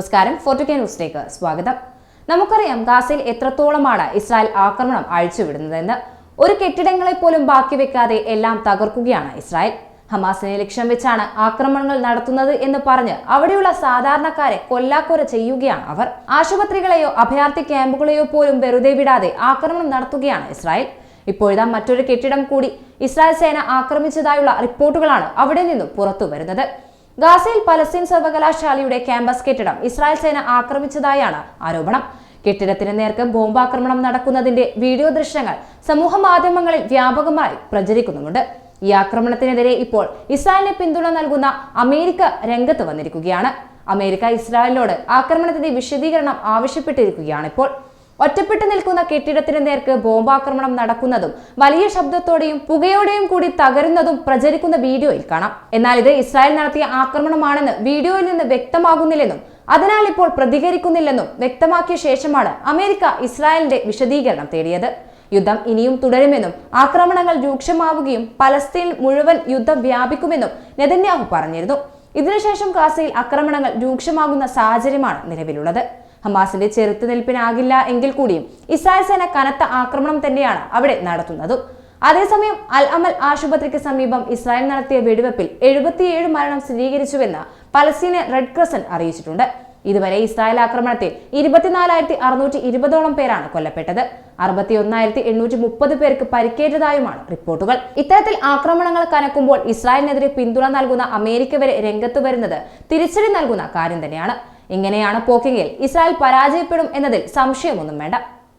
നമസ്കാരം. ഫോർട്ടുകെ ന്യൂസിലേക്ക് സ്വാഗതം. നമുക്കറിയാം ഗാസയിൽ എത്രത്തോളമാണ് ഇസ്രായേൽ ആക്രമണം അഴിച്ചുവിടുന്നതെന്ന്. ഒരു കെട്ടിടങ്ങളെ പോലും ബാക്കി വെക്കാതെ എല്ലാം തകർക്കുകയാണ് ഇസ്രായേൽ. ഹമാസിനെ ലക്ഷ്യം വെച്ചാണ് ആക്രമണങ്ങൾ നടത്തുന്നത് എന്ന് പറഞ്ഞ് അവിടെയുള്ള സാധാരണക്കാരെ കൊല്ലാക്കൊര ചെയ്യുകയാണ് അവർ. ആശുപത്രികളെയോ അഭയാർത്ഥി ക്യാമ്പുകളെയോ പോലും വെറുതെ വിടാതെ ആക്രമണം നടത്തുകയാണ് ഇസ്രായേൽ. ഇപ്പോഴത്തെ മറ്റൊരു കെട്ടിടം കൂടി ഇസ്രായേൽ സേന ആക്രമിച്ചതായുള്ള റിപ്പോർട്ടുകളാണ് അവിടെ നിന്നും പുറത്തു വരുന്നത് ഗാസയിൽ പലസ്തീൻ സർവകലാശാലയുടെ ക്യാമ്പസ് കെട്ടിടം ഇസ്രായേൽ സേന ആക്രമിച്ചതായാണ് ആരോപണം. കെട്ടിടത്തിന് നേർക്ക് ബോംബാക്രമണം നടക്കുന്നതിന്റെ വീഡിയോ ദൃശ്യങ്ങൾ സമൂഹ മാധ്യമങ്ങളിൽ വ്യാപകമായി പ്രചരിക്കുന്നുമുണ്ട്. ഈ ആക്രമണത്തിനെതിരെ ഇപ്പോൾ ഇസ്രായേലിന് പിന്തുണ നൽകുന്ന അമേരിക്ക രംഗത്ത് വന്നിരിക്കുകയാണ്. അമേരിക്ക ഇസ്രായേലിനോട് ആക്രമണത്തിന്റെ വിശദീകരണം ആവശ്യപ്പെട്ടിരിക്കുകയാണ് ഇപ്പോൾ. ഒറ്റപ്പെട്ടു നിൽക്കുന്ന കെട്ടിടത്തിന് നേർക്ക് ബോംബാക്രമണം നടക്കുന്നതും വലിയ ശബ്ദത്തോടെയും പുകയോടെയും കൂടി തകരുന്നതും പ്രചരിക്കുന്ന വീഡിയോയിൽ കാണാം. എന്നാൽ ഇത് ഇസ്രായേൽ നടത്തിയ ആക്രമണമാണെന്ന് വീഡിയോയിൽ നിന്ന് വ്യക്തമാകുന്നില്ലെന്നും അതിനാൽ ഇപ്പോൾ പ്രതികരിക്കുന്നില്ലെന്നും വ്യക്തമാക്കിയ ശേഷമാണ് അമേരിക്ക ഇസ്രായേലിന്റെ വിശദീകരണം തേടിയത്. യുദ്ധം ഇനിയും തുടരുമെന്നും ആക്രമണങ്ങൾ രൂക്ഷമാവുകയും പലസ്തീൻ മുഴുവൻ യുദ്ധം വ്യാപിക്കുമെന്നും നെതന്യാഹു പറഞ്ഞിരുന്നു. ഇതിനുശേഷം ഗാസയിൽ ആക്രമണങ്ങൾ രൂക്ഷമാകുന്ന സാഹചര്യമാണ് നിലവിലുള്ളത്. ഹമാസിന്റെ ചെറുത്തുനിൽപ്പിനാകില്ല എങ്കിൽ കൂടിയും ഇസ്രായേൽ സേന കനത്ത ആക്രമണം തന്നെയാണ് അവിടെ നടത്തുന്നത്. അതേസമയം അൽ അമൽ ആശുപത്രിക്ക് സമീപം ഇസ്രായേൽ നടത്തിയ വെടിവെപ്പിൽ എഴുപത്തിയേഴ് മരണം സ്ഥിരീകരിച്ചുവെന്ന് പലസ്തീന് റെഡ് ക്രസന്റ് അറിയിച്ചിട്ടുണ്ട്. ഇതുവരെ ഇസ്രായേൽ ആക്രമണത്തിൽ ഇരുപത്തിനാലായിരത്തി അറുന്നൂറ്റി ഇരുപതോളം പേരാണ് കൊല്ലപ്പെട്ടത്. അറുപത്തി ഒന്നായിരത്തി എണ്ണൂറ്റി മുപ്പത് പേർക്ക് പരിക്കേറ്റതായുമാണ് റിപ്പോർട്ടുകൾ. ഇത്തരത്തിൽ ആക്രമണങ്ങൾ കനക്കുമ്പോൾ ഇസ്രായേലിനെതിരെ പിന്തുണ നൽകുന്ന അമേരിക്ക വരെ രംഗത്ത് വരുന്നത് തിരിച്ചടി നൽകുന്ന കാര്യം തന്നെയാണ്. ഇങ്ങനെയാണ് പോക്കെങ്കിൽ ഇസ്രായേൽ പരാജയപ്പെടും എന്നതിൽ സംശയമൊന്നും വേണ്ട.